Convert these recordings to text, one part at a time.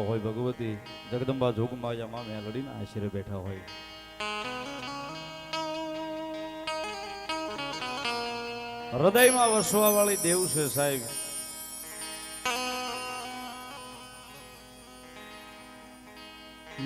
હોય ભગવતી. જગદંબા જોગમાયા મેં લડીને આશરે બેઠા હોય. હૃદયમાં વસવા વાળી દેવ છે સાહેબ.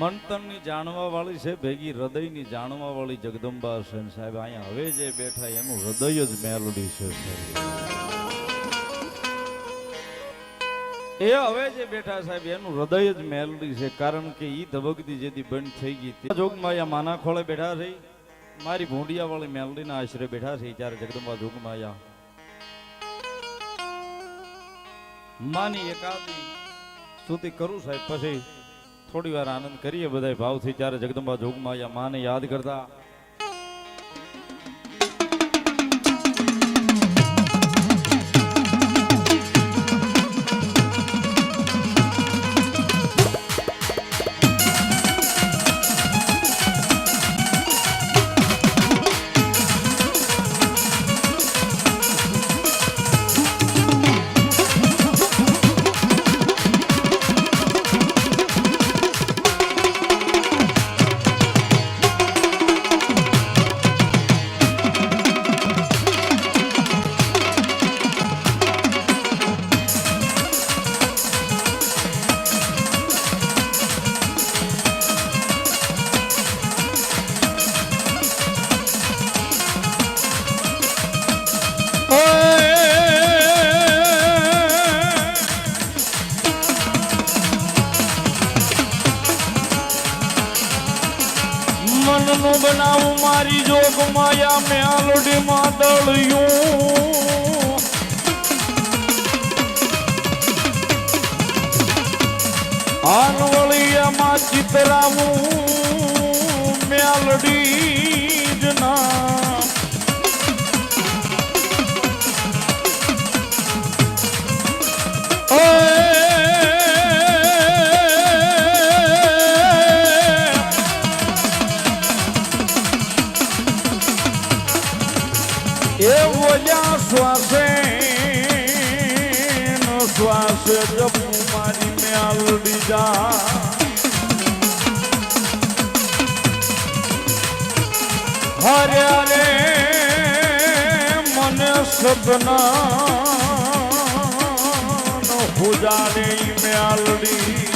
મંતનની જાણવા વાળી છે, ભેગી હૃદયની જાણવા વાળી જગદંબા છે સાહેબ, અહીંયા હવે જે બેઠા એનું હૃદય જ મેલડી છે, સાહેબ. એ હવે જે બેઠા સાહેબ, એનું હૃદય જ મેલડી છે. કારણ કે ઈ ધબકતી જેથી બંધ થઈ ગઈ. તે જોગમાયા માના ખોળે બેઠા રહી. મારી ભૂંડિયા વાળી મેલડીના આશરે બેઠા છે. જ્યારે જગદંબા જોગમાયા માની એકાદી સ્તુતિ કરું સાહેબ. પછી થોડી વાર આનંદ કરીએ બધા ભાવથી જ્યારે જગદંબા જોગમાયા માને યાદ કરતા. માદળિયું આનવળિયામાં ચિતરાવું મેલડી મેલડી જા. હરે હરે મને સપના નો પૂજાને મેલડી.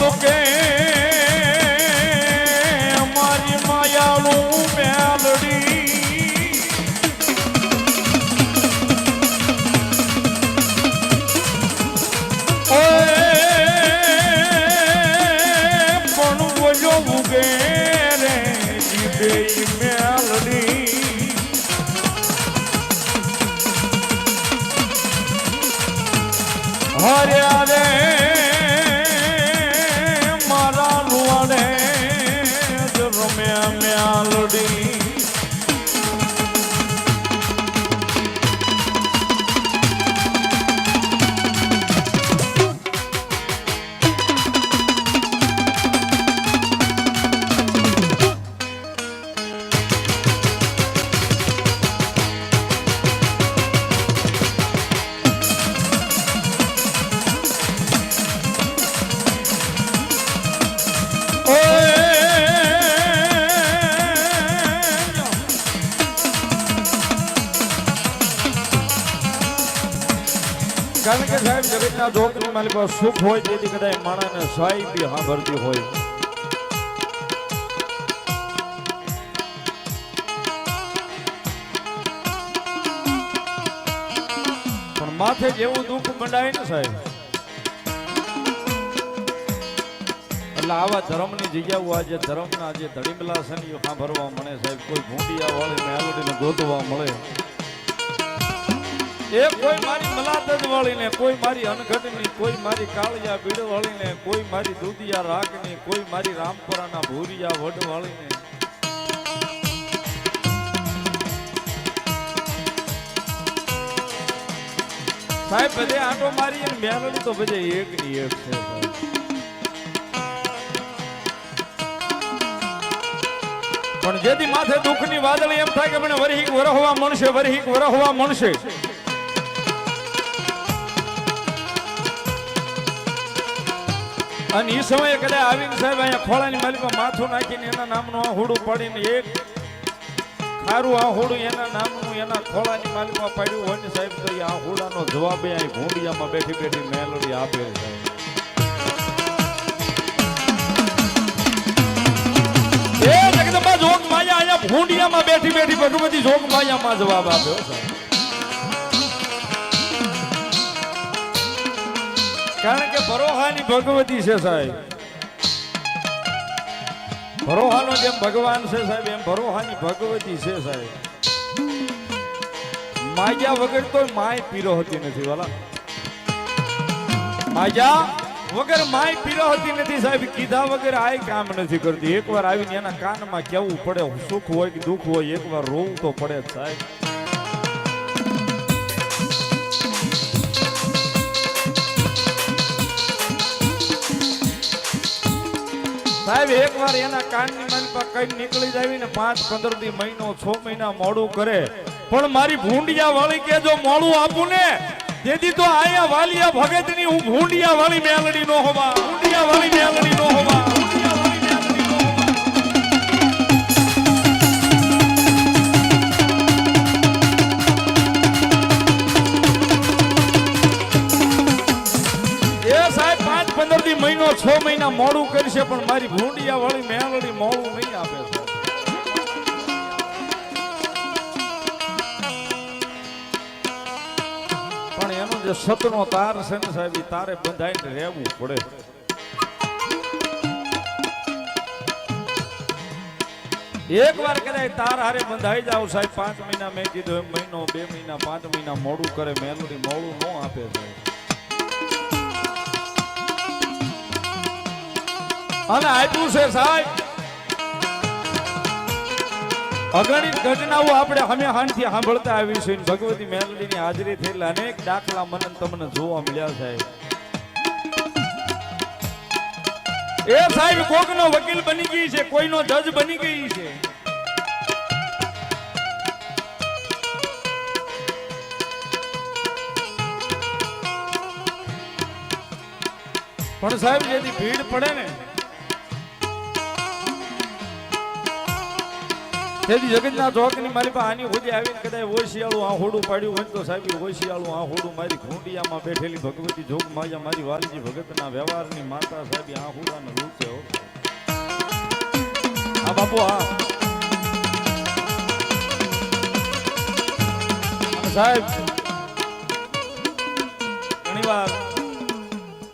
বুকে melody કારણ કે સાહેબ મારી સુખ હોય તેથી કદાચ માણસને સાઈ બી સાંભળતી હોય. પણ માથે જેવું દુઃખ મંડાય ને સાહેબ. એટલે આવા ધર્મની જગ્યાઓ આજે ધર્મના જે ધડીમલા સનીઓ સાંભળવા મળે સાહેબ, કોઈ ભૂંડિયા વાળી મેલોડીને ગોતવા મળે. એ કોઈ મારી મલાતજ વાળીને, કોઈ મારી અનઘટની, કોઈ મારી કાળિયા બીડ કોઈ મારી દૂધિયા રાખની કોઈ મારી રામપરાના ભૂરિયા વડ વાળીને. સાહેબ, બધે આંટો મારી અને તો બધે એક ની એક છે પણ જેથી માથે દુઃખની વાદળી એમ થાય કે મને વરહીક વરહવા મળશે વરહીક વરહવા મળશે. અને એ સમયે કદાચ આવીને સાહેબ અહીંયા ખોળાની માલિકમાં માથું નાખીને એના નામનું આ હોડું પાડીને એક ખારું આ હોડું એના નામનું એના ખોળાની માલિકમાં પાડ્યું હોય ને સાહેબ, તો આ હોડાનો જવાબ એ અહીં ભૂંડિયામાં બેઠી બેઠી મેલોડી આપે સાહેબ એ જોગ માયા અહીંયા ભૂંડિયામાં બેઠી બેઠી ભગવતી જોગ માયામાં જવાબ આપ્યો સાહેબ કારણ કે ભરોહાની ભગવતી છે સાહેબ. ભરોહાનો જેમ ભગવાન છે સાહેબ, એમ ભરોહાની ભગવતી છે સાહેબ. માયા વગર તો માય પીરો હતી નથી, વાલા. માયા વગર માય પીરો હતી નથી સાહેબ. કીધા વગર આય કામ નથી કરતી. એકવાર આવીને એના કાનમાં કેવું પડે સુખ હોય કે દુઃખ હોય, એકવાર રોવું તો પડે સાહેબ. સાહેબ, એકવાર એના કાનની માલિકા કઈ નીકળી જાય ને પાંચ, પંદર દી મહિનો, છ મહિના મોડું કરે. પણ મારી ભૂંડિયા વાળી કે જો મોડું આપું ને, તેથી તો આયા વાલિયા ભગતની હું ભૂંડિયા વાળી મેલડી નો હોવા. ભૂંડિયા વાળી મેલડી નો હોવા મહિનો, છ મહિના મોડું કરશે પણ મારી ભૂંડિયા વાળી મેલડી મોડું નહીં આપે છે. પણ એનો જે સતનો તાર છે ને સાહેબ તારે બંધાઈને રહેવું પડે. એક વાર કદાચ તાર હારે બંધાઈ જાવ સાહેબ, પાંચ મહિના મેં કીધું, એમ મહિનો, બે મહિના, પાંચ મહિના મોડું કરે મેલોડી મોડું ન આપે સાહેબ. અને આપ્યું છે સાહેબ. અગણિત ઘટનાઓ આપણે અમે હાનથી સાંભળતા આવી છે ભગવતી મેલડીની હાજરી થયેલા અનેક દાખલા મને તમને જોવા મળ્યા સાહેબ એ સાહેબ, કોકનો વકીલ બની ગઈ છે, કોઈનો જજ બની ગઈ છે. પણ સાહેબ, જેથી ભીડ પડે ને તેથી જગતના ચોકની મારી પાસે આની હોદી આવીને કદાચ ઓશિયાળું આ હોડું પાડ્યું હોય તો સાહેબ ઈ ઓશિયાળું આ હોડું મારી ઘૂંટિયામાં બેઠેલી ભગવતી જોગ માયા, મારી વાલજી ભગતના વ્યવહારની માતા સાહેબ આ હોડાને રૂપ છે. હા, બાપુ, હા સાહેબ ઘણી વાર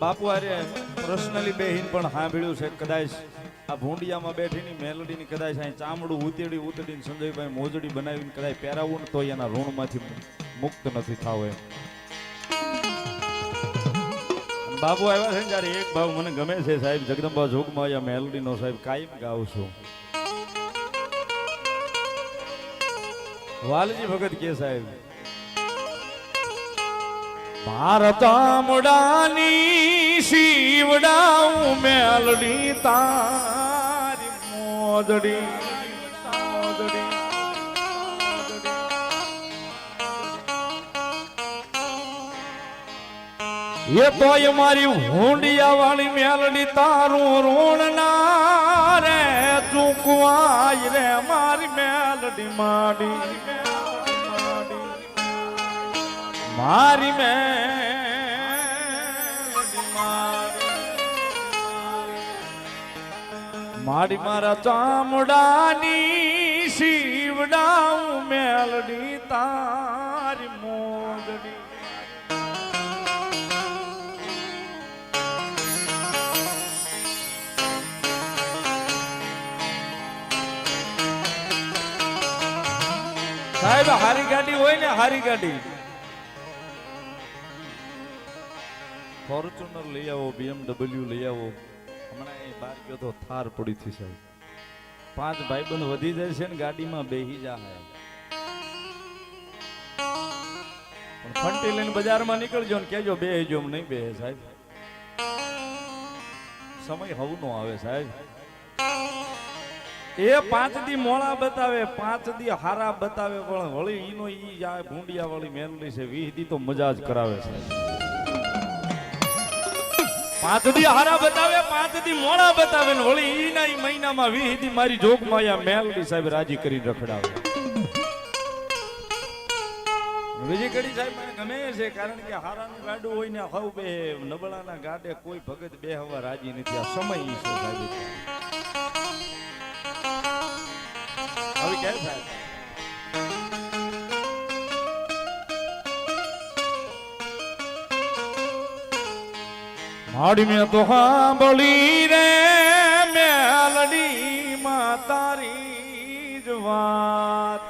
બાપુ આરે પર્સનલી બેહીન પણ સાંભળ્યું છે, કદાચ આ ભૂંડિયામાં બેઠીની મેલડીની કદાચ અહીં ચામડું ઉતેડી ઉતેડીને સંજયભાઈ મોજડી બનાવીને કદાચ પહેરાવું ને તો એના ઋણમાંથી મુક્ત નથી થાવ એમ. બાબુ આવ્યા છે ને જ્યારે એક ભાવ મને ગમે છે સાહેબ, જગદંબા જોગમાં આ મેલોડીનો સાહેબ કાયમ ગાઉં છું. વાલજી ભગત કે સાહેબ ભારતામડાની શિવડાઉં મેલડી તારી મોદડી એ તોય મારી હોંડિયા વાળી મેલડી તારું ઋણ ના રે, ચૂકવાય રે મારી મેલડી માડી. મારી મેલડી મારી મારા ચામડાની શિવડા મેલડી તારી મોગડી સાહેબ, હારી ગાડી હોય ને હારી ગાડી. ફોર્ચ્યુનર લઈ આવો બીએમડબલ્યુ લઈ આવો. હમણાં એ બહાર ગયો તો થાર પડી થી સાહેબ. પાંચ ભાઈબંધ વધી જાય છે ને ગાડીમાં બેહી જાય પણ ફંટી લઈને બજારમાં નીકળજો ને કેજો બે જો નહીં બે સાહેબ. સમય હવ નો આવે સાહેબ. એ પાંચ દી મોળા બતાવે, પાંચ દી હારા બતાવે, પણ વળી ઈનો ઈ જાય ભૂંડિયા વળી મેનલી છે, વીસ દી તો મજા જ કરાવે છે પાંચ દી હારા બતાવે પાંચ દી મોણા બતાવે ને વળી ઈના મહિનામાં વીસ દી મારી જોગમાં માયા મેલડી સાહેબ રાજી કરી રખડાવે. બીજી ઘડી સાહેબ મને ગમે છે, કારણ કે હારાનું ગાડું હોય ને હવ બે, નબળાના ગાડે કોઈ ભગત બે હવા રાજી નથી. આ સમય ઈ છે સાહેબ. હવે કેમ સાહેબ માડી મેં તો સાંભળી રે મેલડી માં તારી જ વાત.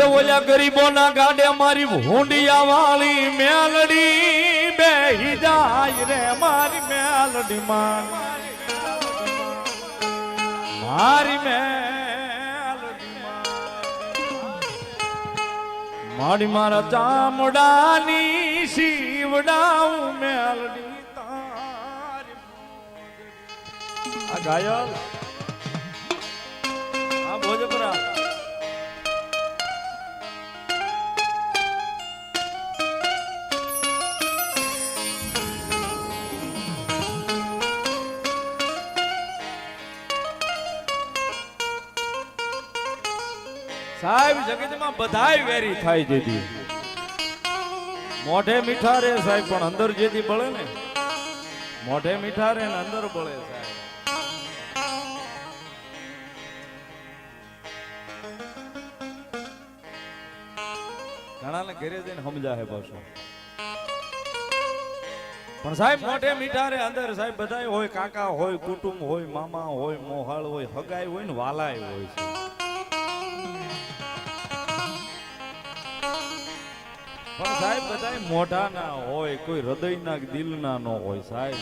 એ ઓલા ગરીબોના ગાડે મારી ભૂંડિયા વાળી મેલડી બેહી જાય રે મારી મેલડી માં. મારી મેલડી મારી મારા ચામડાની શિવડાવું મેલડી તારી આ ગાયલ. આ ભોજપરા સાહેબ, જગતમાં બધાય વેરી થાય જેથી મોઢે મીઠા રે સાહેબ, પણ અંદર જેથી બળે ને, મોઢે મીઠા રે ને અંદર બળે સાહેબ. ઘણા ને ઘરે જઈને સમજા પાછો. પાછું પણ સાહેબ, મોઢે મીઠા રે, અંદર સાહેબ, બધાય હોય, કાકા હોય, કુટુંબ હોય, મામા હોય, મોહાળ હોય હગાઈ હોય ને વાલાય હોય છે. સાહેબ બધા મોઢા ના હોય, કોઈ હૃદયના દિલ ના નો હોય, સાહેબ.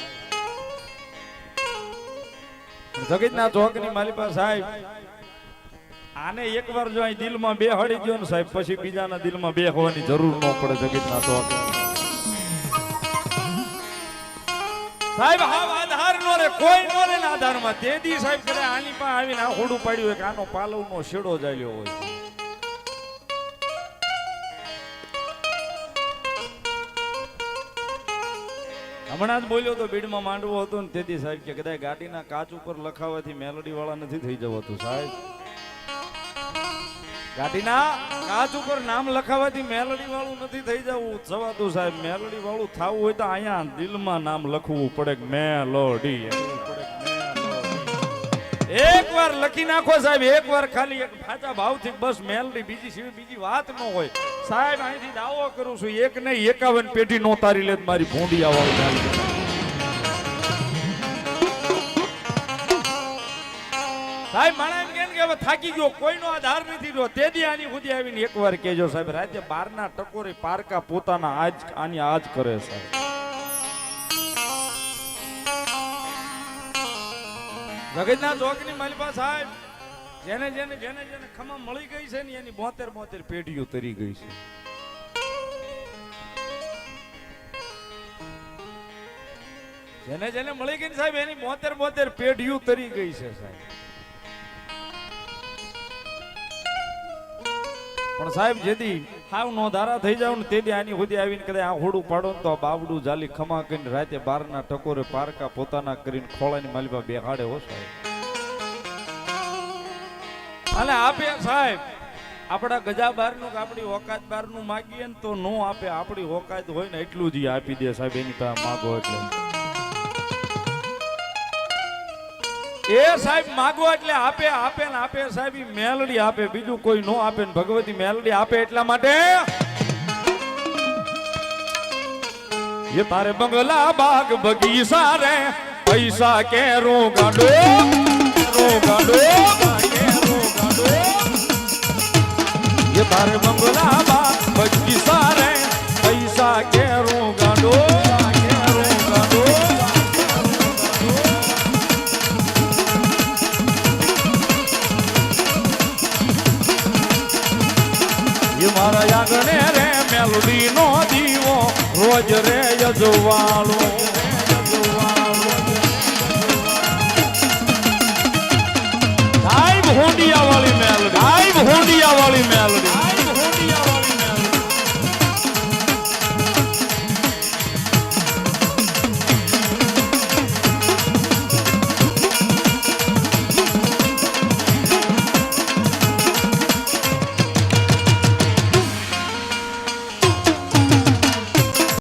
જગતના ચોકની માલિપા સાહેબ, આને એકવાર જો અહીં દિલમાં બે હળી ગયો ને સાહેબ, પછી બીજાના દિલમાં બે હોવાની જરૂર ન પડે જગતના ચોક. સાહેબ હા આધાર નો રે, કોઈ નો રે આધાર આધારમાં. તે સાહેબ કરે આની પાસે આવીને આ હોડું પાડ્યું કે આનો પાલવનો શેડો જાલ્યો હોય. હમણાં જ બોલ્યો તો બીડમાં માંડવો હતો ને તેથી સાહેબ કે કદાચ ગાડીના કાચ ઉપર લખાવાથી મેલોડી વાળા નથી થઈ જવાતું સાહેબ ગાડીના કાચ ઉપર નામ લખાવાથી મેલોડી વાળું નથી થઈ જવું જવાતું સાહેબ મેલોડી વાળું થવું હોય તો અહીંયા દિલમાં નામ લખવું પડે મેલોડી. એક વાર લખી નાખો સાહેબ એક વાર ખાલી એક ફાચા ભાવથી બસ મેલડી, બીજી સિવાય બીજી વાત ન હોય. સાહેબ, અહીંથી દાવો કરું છું, એક નહીં, એકાવન પેઢી નો તારી લે મારી ભૂંડી આવવાનું. સાહેબ માણા એમ કહે કે હવે થાકી ગયો? કોઈનો આધાર નથી રહ્યો. તે દી આની સુધી આવીને એકવાર કહેજો સાહેબ રાતે બારના ટકોરી પારકા પોતાના આજ, આની આજ કરે સાહેબ. જગતના ચોકની માલિપા સાહેબ, જેને જેને જેને જેને ખમા મળી ગઈ છે ને એની બોતેર બોતેર પેઢીઓ તરી ગઈ છે. જેને જેને મળી ગઈ સાહેબ, એની બોતેર બોતેર પેઢીઓ તરી ગઈ છે સાહેબ. પણ સાહેબ, જેથી હાવ નો ધારા થઈ જાવ ને તેડી આની સુધી આવીને કદાચ આ હોડું પાડો ને તો બાવડું જાલી ખમા કરીને રાતે બારના ટકોરે પારકા પોતાના કરીને ખોળાની માલિપા બેહાડે હો સાહેબ. અને આપે સાહેબ, આપણા ગજા બારનું કે આપણી ઓકાત બારનું માગીએ ને તો નો આપે, આપણી ઓકાત હોય ને એટલું જ આપી દે સાહેબ, એની પાસે માગો એટલે. એ સાહેબ માગો એટલે આપે આપે ને આપે સાહેબ મેલડી આપે, બીજું કોઈ નો આપે ને ભગવતી મેલડી આપે એટલા માટે. એ તારે બંગલા બાગ બગીચા રે, પૈસા કે રો ગાડો રો ગાડો. એ તારે બંગલા બાગ બગીચા રે, પૈસા કે રો ગાડો. લાગણે રે મેલડી નો દીવો, રોજ રે યજવાળો. સાહેબ હોડિયા વાળી મેલ સાહેબ હોડિયા વાળી મેલડી.